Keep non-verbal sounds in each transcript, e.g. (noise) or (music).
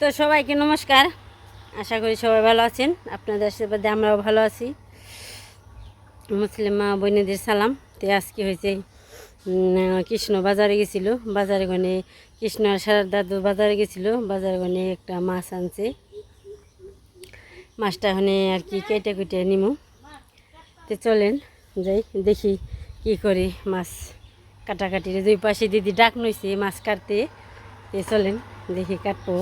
তো সবাইকে নমস্কার। আশা করি সবাই ভালো আছেন। আপনাদের আশীর্বাদে আমরাও ভালো আছি। মুসলিম মা বোনেদের সালাম। তো আজকে হয়েছে কৃষ্ণ বাজারে গেছিল। বাজারে গনে কৃষ্ণ আর সারার দাদু বাজারে গেছিল। বাজারে গনে একটা মাছ আনছে। মাছটা ওখানে আর কি কেটে কুটে নিমু। তো চলেন যাই, দেখি কি করি মাছ কাটাকাটির দুই পাশে দিদি ডাক নইছে মাছ কাটতে। তো চলেন দেখি কাটবো।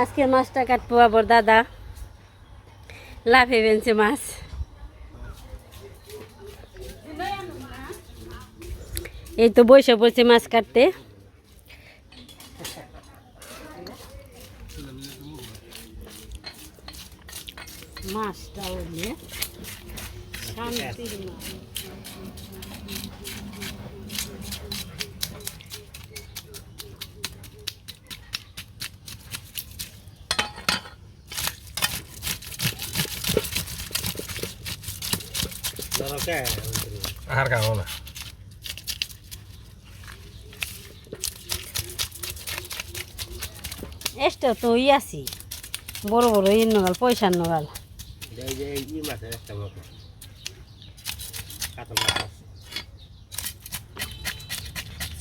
আজকে মাছটা কাটবো আবার, দাদা। লাফে বেনছে মাছ। এই তো বসে পড়ছে মাছ কাটতে। মাছটা হলে মাছ আহার খাব না। এসটা তো ই আছি। বড় বড় ইন নগাল পয়সার নগাল।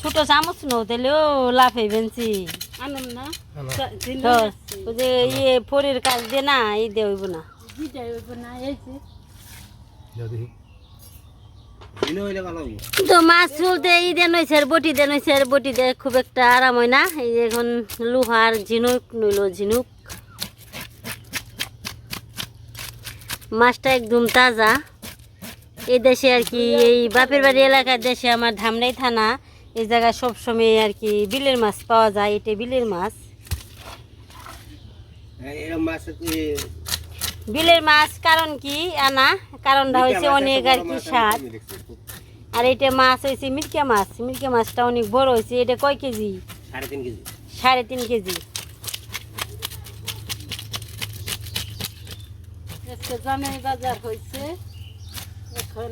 ছোট চামচ নো তেলেও লাফে বেঞ্চি আনম না। আনো। তো ওই যে ইয়ে ফরির কাজ দিয়ে না এই দিয়ে না। দুইটাই হইব না এই যে। যদি তো মাছ চলতে ই দেন হয়েছে আর বটি দেন হয়েছে আর বটি দিয়ে খুব একটা আরাম হয় না। এই এখন লোহার ঝিনুক নইল ঝিনুক। মাছটা একদম তাজা। এই দেশে আর কি এই বাপের বাড়ি এলাকার দেশে আমার ধামরাই থানা এই জায়গায় সবসময় আর কি বিলের মাছ পাওয়া যায় এটা বিলের মাছ। বিলের মাছ কারণ কি আনা? কারণটা হয়েছে অনেক আর কি স্বাদ। আর এটা মাছ হয়েছে মিরকা মাছ। মিরকা মাছটা অনেক বড় হয়েছে এটা কয় কেজি? সাড়ে তিন কেজি। সাড়ে তিন কেজি। জামাই বাজার হয়েছে এখন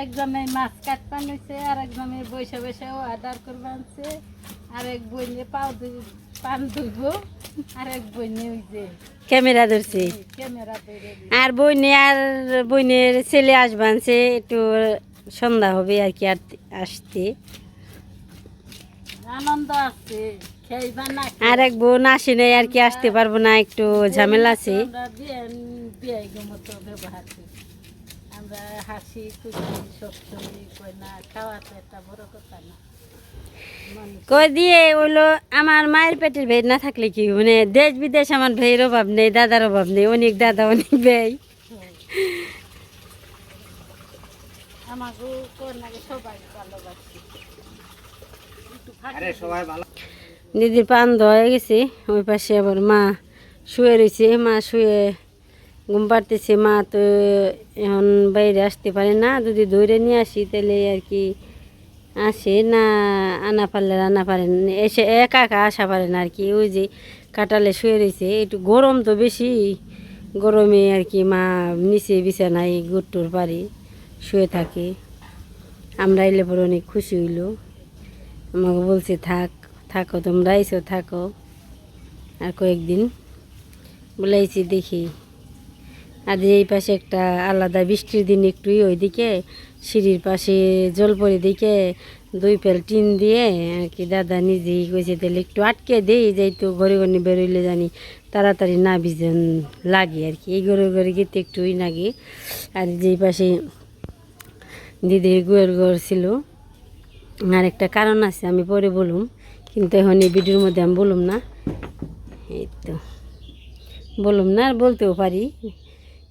এক জামাই মাছ কাটপান হয়েছে আর এক জামাই বসে বসে অর্ডার করবে আনছে আর এক বইনে পাও পান ধুইব আর এক বইনে ওই যে ক্যামেরা ধরছে। আর বইনে আর বইনের ছেলে আসবানছে একটু সন্ধ্যা হবে আর কি আর আসতে। আনন্দ আছে আর এক বোন আসে নাই আর কি আসতে পারব না একটু ঝামেলা আছে। আমরা হাসি খুশি সবসময় কই না খাওয়া তো একটা বড় কথা না। কই দিয়ে ওইলো আমার মায়ের পেটের ভেদ না থাকলে কি? মানে দেশ বিদেশ আমার ভাইয়ের অভাব নেই দাদার অভাব নেই অনেক দাদা অনেক ভাই। আমাকে কন্যাকে সবাই ভালোবাসি একটু ফাঁকি আরে সবাই ভালো। দিদির পান হয়ে গেছে ওই পাশে আবার মা শুয়ে রয়েছে মা শুয়ে ঘুম পাড়তেছে মা তো এখন বাইরে আসতে পারে না যদি দৌড়ে নিয়ে আসি তাহলে আর কি আসে না, আনা পারলে আনা পারেন। এসে একা একা আসা পারে না আর কি। ওই যে কাটালে শুয়ে রয়েছে একটু গরম তো বেশি। গরমে আর কি মা নিচে বিছানায় গুট্টুর পারি শুয়ে থাকে। আমরা এলে পরে অনেক খুশি হইল। আমাকে বলছে, থাক, থাকো, তোমরা এসো থাকো। আর কয়েকদিন বলেছি দেখি। আর এই পাশে একটা আলাদা বৃষ্টির দিন একটু ওইদিকে। সিঁড়ির পাশে জল পড়ে দিকে দুই পেল টিন দিয়ে কি দাদা নিজেই কইছে, তাহলে একটু আটকে দেই যে একটু ঘরে ঘরে বেরোইলে জানি তাড়াতাড়ি না ভিজন লাগে আর কি। এই ঘরে ঘরে গেতে একটুই লাগে। আর যেই পাশে দিদির গুয়ের ঘর ছিল আর একটা কারণ আছে আমি পরে বলুম, কিন্তু এখন এই ভিডিওর মধ্যে আমি বলুম না। এই তো। বলুম না, আর বলতেও পারি।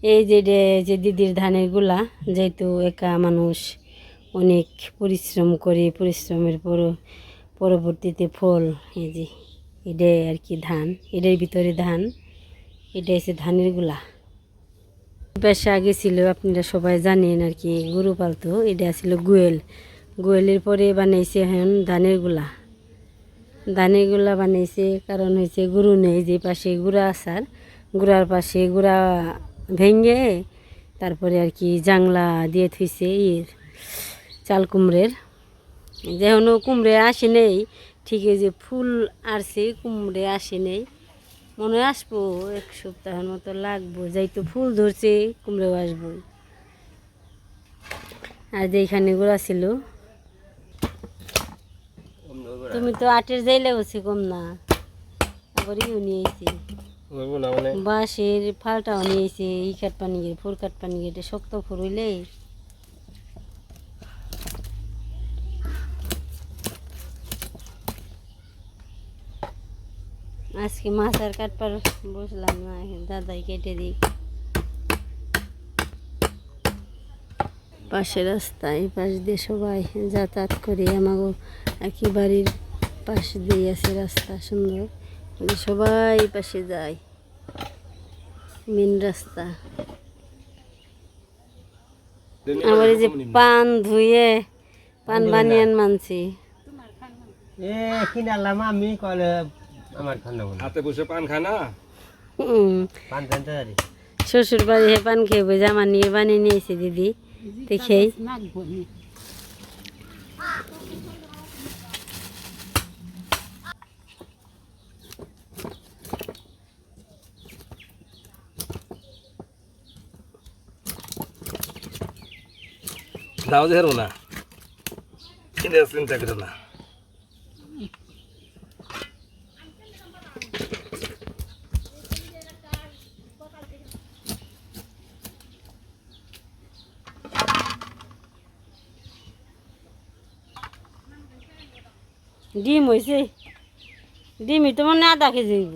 এই যে যে দিদির ধানেরগুলা, যেহেতু একা মানুষ অনেক পরিশ্রম করে, পরিশ্রমের পর, পরবর্তীতে ফল, এই যে এটাই আর কি ধান এটার ভিতরে ধান এটা হচ্ছে ধানেরগুলা। পেশা আগে ছিল আপনারা সবাই জানেন আর কি, গরু পালতো এটা ছিল গোয়েল। গোয়েলের পরে বানাইছে এখন ধানেরগুলা। ধানেরগুলা বানাইছে, কারণ হয়েছে গরু নেই, যে পাশে গুড়া আসার গুড়ার পাশে গুড়া ভেঙে তারপরে আর কি জাংলা দিয়ে থুইছে ইয়ের চাল কুমড়ের। যেন কুমড়ে আসে নেই ঠিক যে ফুল আসছে কুমড়ে আসে নেই। মনে আসব এক সপ্তাহের মতো লাগবো। যাই তো ফুল ধরছে কুমড়েও আসব। আর যেখানে গোড়া ছিল। তুমি তো আটের যাইলে গেছি কম না। আবার নিয়েছি মানে বাঁশের ফালটাও নিয়েছে ই কাঠ পানি গিয়ে ফুল কাঠ পানি গিয়ে শক্ত ফুল হইলে? আজকে মাছ আর কাটবার বসলাম না দাদাই কেটে দিই পাশে রাস্তায় পাশ দিয়ে সবাই যাতায়াত করে, আমাগো একই বাড়ির পাশ দিয়ে আছে রাস্তা, সুন্দর। সবাই পাশে যায় মেন রাস্তা। আমার এই যে পান ধুয়ে পান বানিয়ান মানছি। এ কিনালাম আমি কলে আমার বলে হাতে বসে পান খায় না? হুম, পান পারি শ্বশুর বাড়ি হে পান খেয়ে বই জামা নিয়ে বানিয়ে নিয়েছে দিদি। দেখেই। নি যে হেরো না এটা চিন্তা করে না। ডিম হয়েছে ডিমই তো মনে আধা কেজি হইব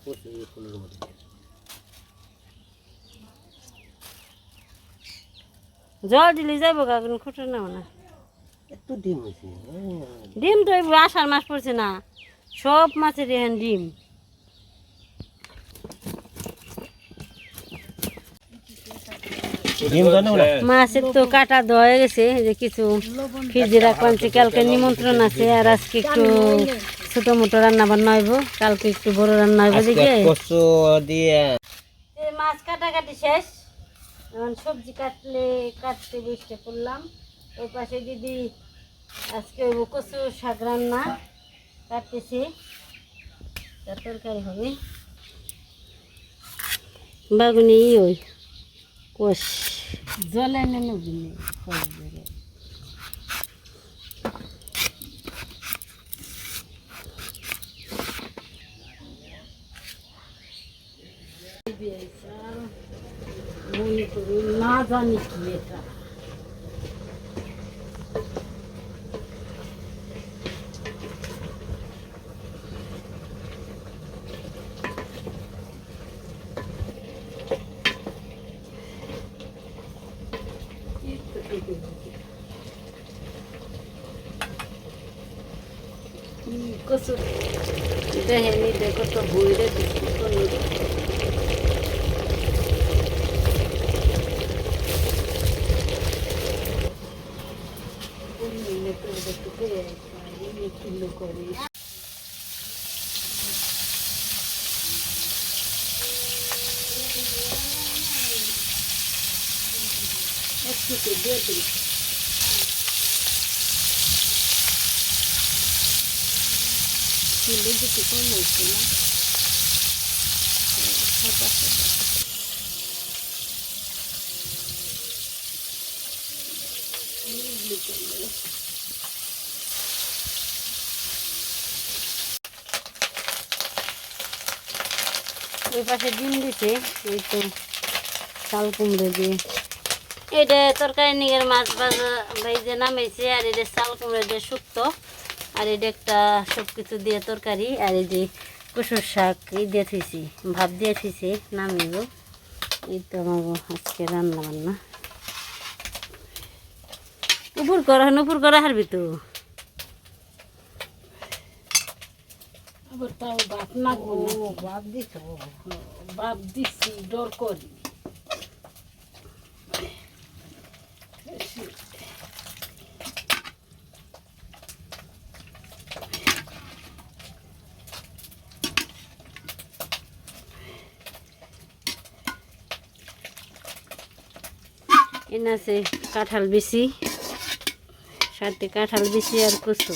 এই মধ্যে। জল দিলে যাইব গা কোনো খুঁটো নাও না একটু ডিম হয়েছে হ্যাঁ। ডিম তো আষাঢ় মাস পড়ছে না সব মাছের এখান ডিম ডিম মাছের তো কাটা দেওয়া হয়ে গেছে যে কিছু ফ্রিজে রাখবান কালকে নিমন্ত্রণ আছে আর আজকে একটু ছোট মোটো রান্না বান্না হইব কালকে একটু বড় রান্না হইব কচু দিয়ে। মাছ কাটাকাটি শেষ। এখন সবজি কাটলে কাটতে বসতে পড়লাম। ওই পাশে দিদি আজকে হইব কচু শাক রান্না। কাটতেছি। তার তরকারি হবে। বাগুনি ওই কোষ। জলে নেমে গেলে মনে করি না জানি কি এটা কচু দেখেন এটা কত বইরে দিচ্ছি পনির কিলো করে একটু দিয়ে দিই কিলো দুটো কম হয়েছে না সাদা ওই পাশে ডিম দিছে, এই তো চাল কুমড়ো দিয়ে। এটা তরকারি নিগের মাছ ভাজা ভাইজে নামেছে আর এটা চাল কুমড়ো দিয়ে শুক্তো। আর এটা একটা সব কিছু দিয়ে তরকারি, আর এই যে কচুর শাক, এই দিয়ে থুইছি, ভাত দিয়ে থুইছি, নামিব। এই তো আমার আজকে রান্না বান্না উপর করা উপর করা হারবি তো? তাও বাপ না গো বাপ দিছ বাপ দিছি ডর করি। এনে আছে কাঁঠাল বেশি সাথে কাঁঠাল বেশি আর কচু।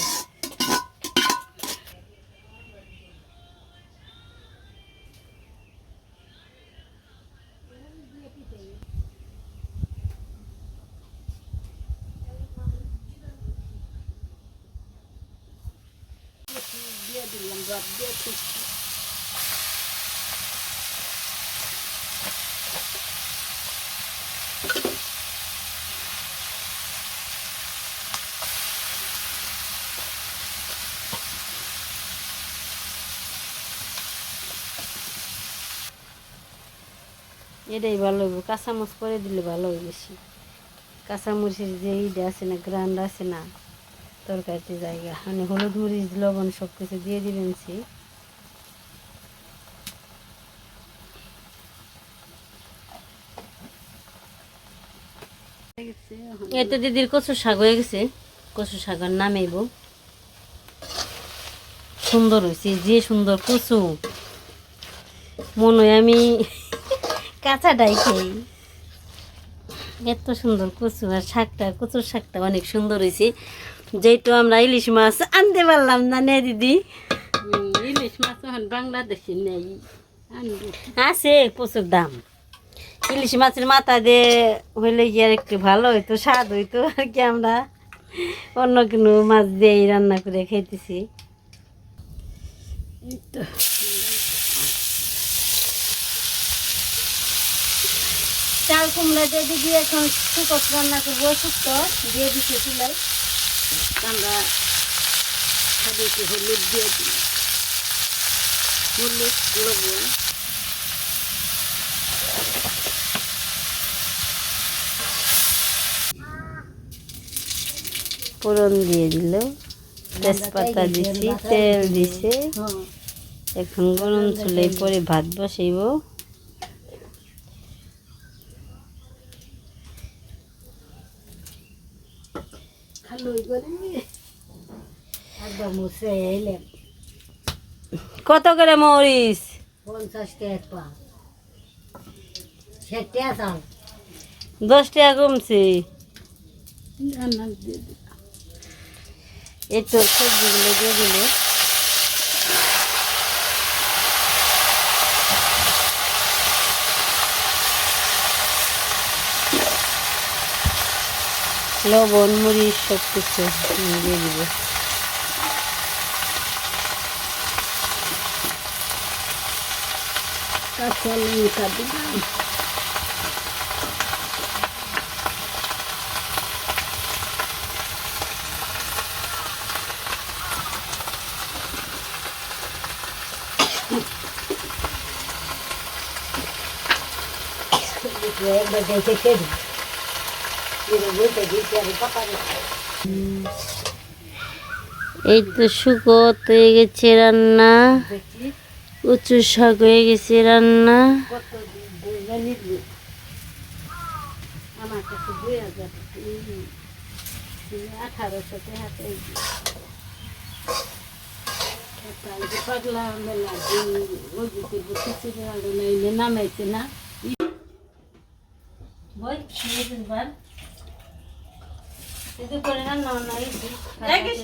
এটাই ভালো হইব। কাঁচামচ করে দিলে ভালো হয় বেশি। কাঁচামরিচের যে ইটা আছে না গ্রান্ড আছে না, তরকারিতে জায়গা। মানে হলুদ মরিচ, লবণ সব কিছু দিয়ে দিবেন সে এই তো দিদির কচু শাক হয়ে গেছে। কচু শাকের নামেইব সুন্দর হয়েছে যে সুন্দর কচু। মনে হয় আমি কাঁচাটাই খাই এত সুন্দর কচু আর শাকটা কচুর শাকটা অনেক সুন্দর হয়েছে। যেহেতু আমরা ইলিশ মাছ আনতে পারলাম না নে দিদি। ইলিশ মাছ এখন বাংলাদেশে নেই। আছে প্রচুর দাম। ইলিশ মাছের মাথা দিয়ে হইলে কি আর একটু ভালো হইতো স্বাদ হইতো আর কি আমরা। অন্য কোনো মাছ দিয়েই রান্না করে এই তো। চাল কুমড়া দিয়ে দিদি এখন শুকস রান্না করব শুক্ত দিয়ে দিতে চুলাই আমরা একটু হলুদ দিয়ে দিই। হলুদ লবণ। ফোড়ন দিয়ে দিল। তেজপাতা দিছি তেল দিছে। হ্যাঁ। এখন গরম চুলে পরে ভাত বসাইব খালি ওই করে একবার মুছে এলেন কত করে মরিস পঞ্চাশ টাকা ষাট দশ টাকা কমছে এই তো সবজিগুলো দিয়ে দিল। লবণ মরিচ সব কিছু দিয়ে দিব। কাঁচা লঙ্কা দিলাম। একবার দেখে খেয়ে এই তো শুকত হয়ে গেছে রান্না। উঁচু শাক হয়ে গেছে রান্না। আমার কাছে দুই হাজার আঠারোশো পাগলা না এতে করে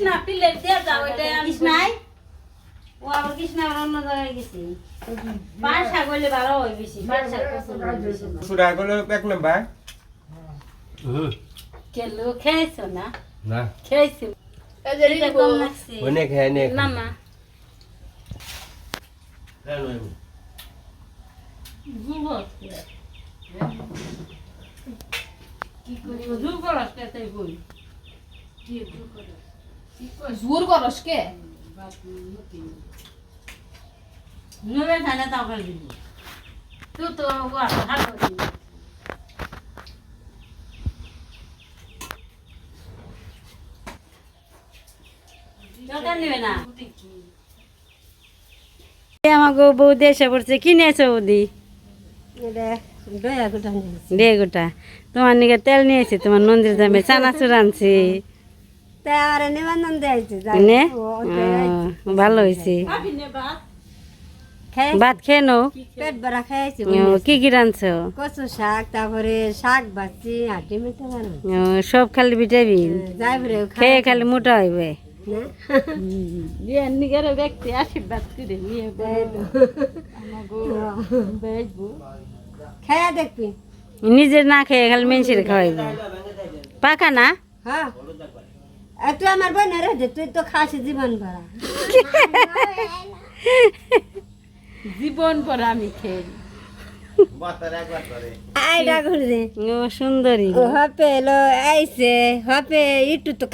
না পিলের দিয়ে যাও এটা কৃষ্ণাই? ও আবার কৃষ্ণা আবার অন্য জায়গায় গেছে। পান শাক হইলে ভালো হয় বেশি পান শাক পছন্দ হয় বেশি। সুরা গুলো এক নাম্বার। কেলো খেয়েছো না? না। খেয়েছি? অনেক হ্যাঁ অনেক। না মা কি করি জোর করস তাই বই জোর করস জোর করস কে? বাপ মতি তাও করে দিবি। তুই তো ভালো দরকার নেবে না। আমাকে বৌদি এসে পড়ছে কি নিয়েছো বৌদি? দয়া গোটা দে গোটা। তোমার নিকে তেল নিয়েছি তোমার নন্দির দামে চানাচুর আনছি তার নিবন্ধন দিয়েছে নে ও, ভালো হয়েছে ভাত খেয়ে নো পেট ভরা খাইছি ও, কি কি রাঁধছো কচু শাক তারপরে শাক ভাজি হাঁটি ও, সব খালি ভিটামিন খেয়ে খালি মোটা হইবে ব্যক্তি আশীর্বাদ করে নিয়ে খেয়া দেখবি নিজের না খেয়ে খালি মেনসির খাওয়াইবে পাকা না হ্যাঁ তুই আমার বোন রে যে তুই তো খাস জীবন ভরা। জীবন ভরা আমি খেয়ে আইডা ঘুরে ও সুন্দরী হপে এলো আইছে হপে একটু তো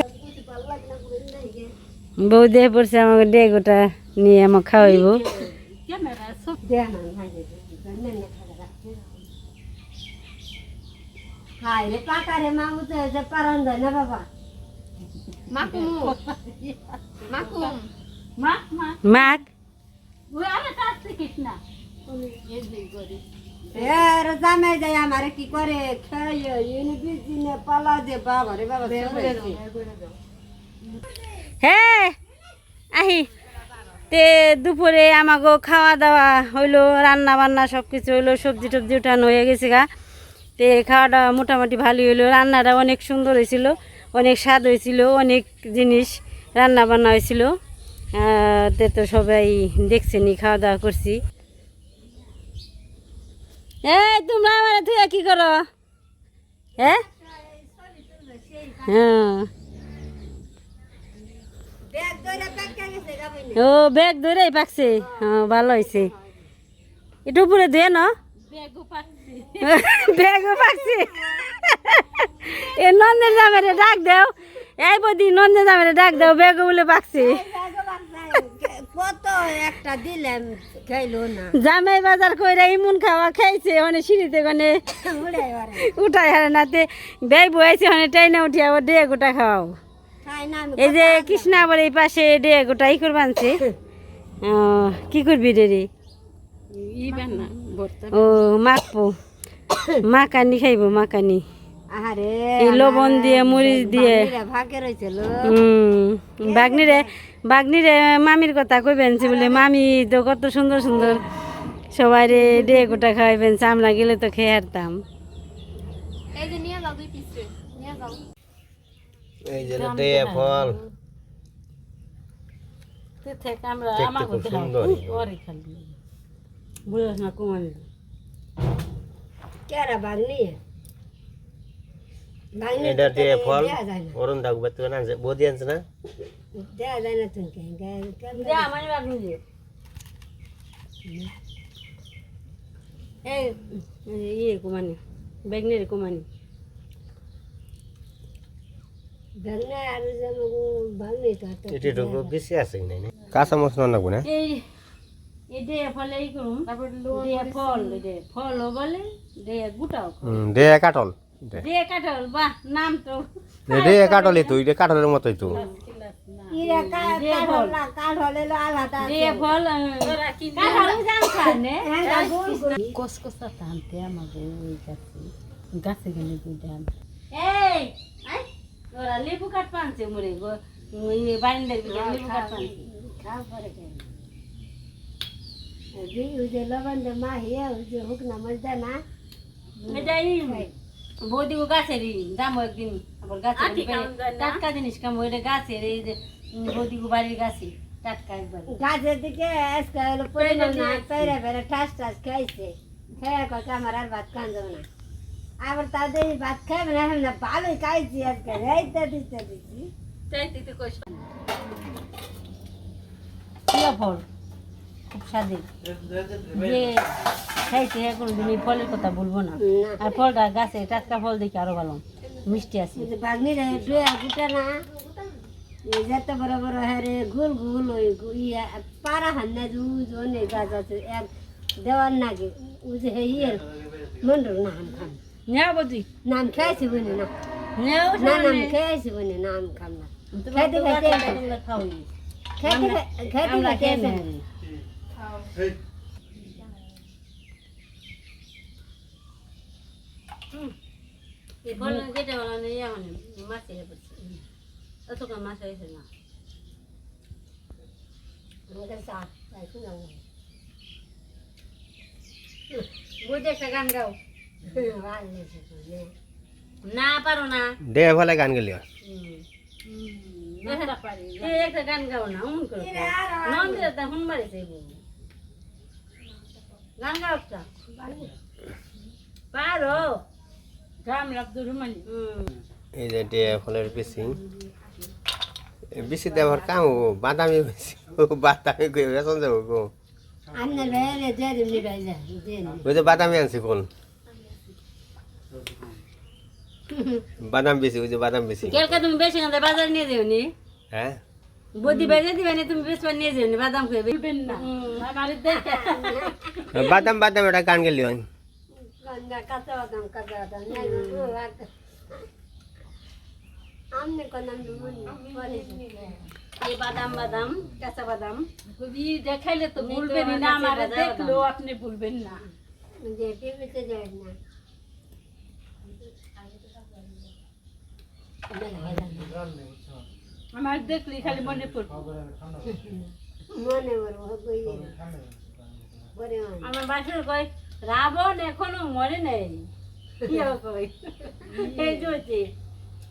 বউ দিয়ে পড়ছে আমাকে ডে গোটা নিয়ে আমাকে খাওয়াইব। হাই রে পাকা রে মা উঠে যে পারন যায় না বাবা। (laughs) মাকুম। মাকুম। মা মা মাক। ওই আরে কাছ থেকে না। এর জামে যায় আমারে কি করে? খাইয়ে ইনি বিজিনে পালা দে বাবা রে বাবা হে আহি। তে দুপুরে আমাকে খাওয়া দাওয়া হইল রান্না বান্না সব কিছু হইল সবজি টবজি উঠানো হয়ে গেছে গা। তে খাওয়া দাওয়া মোটামুটি ভালোই হইল রান্নাটা অনেক সুন্দর হয়েছিল অনেক স্বাদ হয়েছিল অনেক জিনিস রান্না বান্না হয়েছিল তে তো সবাই দেখছেনি খাওয়া দাওয়া করছি। এই তোমরা আমার তুই কি করো? হ্যাঁ? হ্যাঁ। ও ব্যাগ ধরেই পাকছে। হ্যাঁ ভালো হয়েছে। একটু উপরে ধুয়ে না ব্যাগও পাকছে। (laughs) এ নন্দের জামেরে ডাক দেও। এই বদি নন্দের জামেরে ডাক দেও ব্যাগও বলে পাকছে। কত একটা দিলাম খাইলো না। জামাই বাজার কইরা ইমুন খাওয়া খাইছে মানে সিঁড়িতে মানে উড়াই ওরে উঠাই হারে নাতে। ব্যয় বয়েছে মানে টাইনা উঠিয়া ও ডে গোটা না আমি এই যে কৃষ্ণা আবার এই পাশে ডে গোটা ই করবা আনছে কি করবি রে রে? ও মাখবো। মাকানি খাইব মাকানি এই লবণ দিয়ে। মরিচ দিয়ে বাগনিরে বাগনিরে মামির কথা কইবেন যে বলে মামি তো কত সুন্দর সুন্দর। সবাই রে ডে গোটা খাওয়াইবেন আমরা গেলে তো খেয়ে হারতাম। এই যে ফল। আমরা খালি। না কেরা বাগনি বাগনি এটা দে ফল দেয়া না অরুণ দাগ বাত না বদি আনছে না দেয়া যায় না তুমি দে আমার বাগনি দে এই ইয়ে কুমানি বেগনের কুমানি কাঁচা মশলা লাগবে না ফলে এই দে। কাটল বাহ নাম তো। দে কাটলই তো এটা কাটলের মতোই তো। ইরা কাঠল না কাঠল এলো আলাদা দে ফল কাঁঠাল জানছেন কসকসা টানতে আমাকে ওই গাছে। গাছে গেলে দুইটা এই ওরা লেবু কাট পানছে মরে গো লেবু কাট পানছে। খাও পরে খাই ওই যে লবণ মা হিয়া হুক না বৌদি গো গাছের দাম একদিন। আবার গাছের টাটকা জিনিস কাম ওইটা গাছের এই যে বৌদি গো বাড়ির গাছে টাটকা একবার। গাছের দিকে আজকে হলো পরিমাণ না পেরে পেরে ঠাস ঠাস খাইছে। খেয়ে কথা আমার আর ভাত খান যাবে না। আবার তাদের ভাত খাবে না না ভালোই খাইছি আজকে। এইটা দিতে দিচ্ছি প্রিয় ফল খুব স্বাদে যে খাইছে কোনোদিন এই ফলের কথা বলব না। আর ফলটা গাছে টাটকা ফল দেখি আরও ভালো। মিষ্টি আছে। না। যত বড় বড় হারে গুল গুল ওই ইয়া পারা হান্না যে উজ অনেক গাছ আছে। এক দেওয়ার নাগে উজ হে ইয়ের মন্ডল নাম খাম নেও বদি। নাম খেয়েছি বনে না। না নাম খেয়েছি বনে নাম খাম না। খেতে খেতে খাওনি। খেতে খেতে মাছ এসে পড়ছে অত কম মাছ হয়েছে না না পারো না দে ভালো গান গেলি একটা গান গাও না অমন করে মারি চাইব গান গাও একটা পারো? গাম লাগতো রুমালি এই যে ডে ফলের বেশি বেশি দেওয়ার কাম ও বাদামি বেশি। ও বাদামি কই বেসন গো। দিবনি ওই যে আনছি কোন? বাদাম বেশি ওই যে বাদাম বেশি। কেলকা তুমি বেশি বাজার নিয়ে যাও নি হ্যাঁ? বুদ্ধি বেজে দিবে না তুমি বেশ নিয়ে যাও নি বাদাম খেয়ে বলবেন না আমার দেখে বাদাম বাদাম এটা গান গেলি হয় গঙ্গা কাঁচা বাদাম কাঁচা বাদাম আমনে কোন নাম বলি এই বাদাম বাদাম কাঁচা বাদাম দেখাইলে তো নেই তো ভুলবেন আমার না কাছে আমার বাজার দেখলেও দাম। আপনি ভুলবেন না যে টিভিতে যায় না আমার দেখলে খালি মনে পড়বে। মনে আমার বাসুর কয় রাবণ এখনও মরে নেই। কি হবে কই এই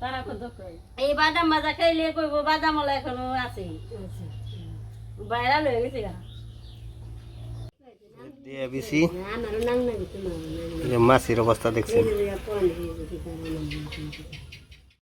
তারা কত কয়? এই বাদাম ভাজা খাইলে কইব বাদাম এখনও আছে। বাইরা লয়ে গেছে গা। মাছের অবস্থা দেখছি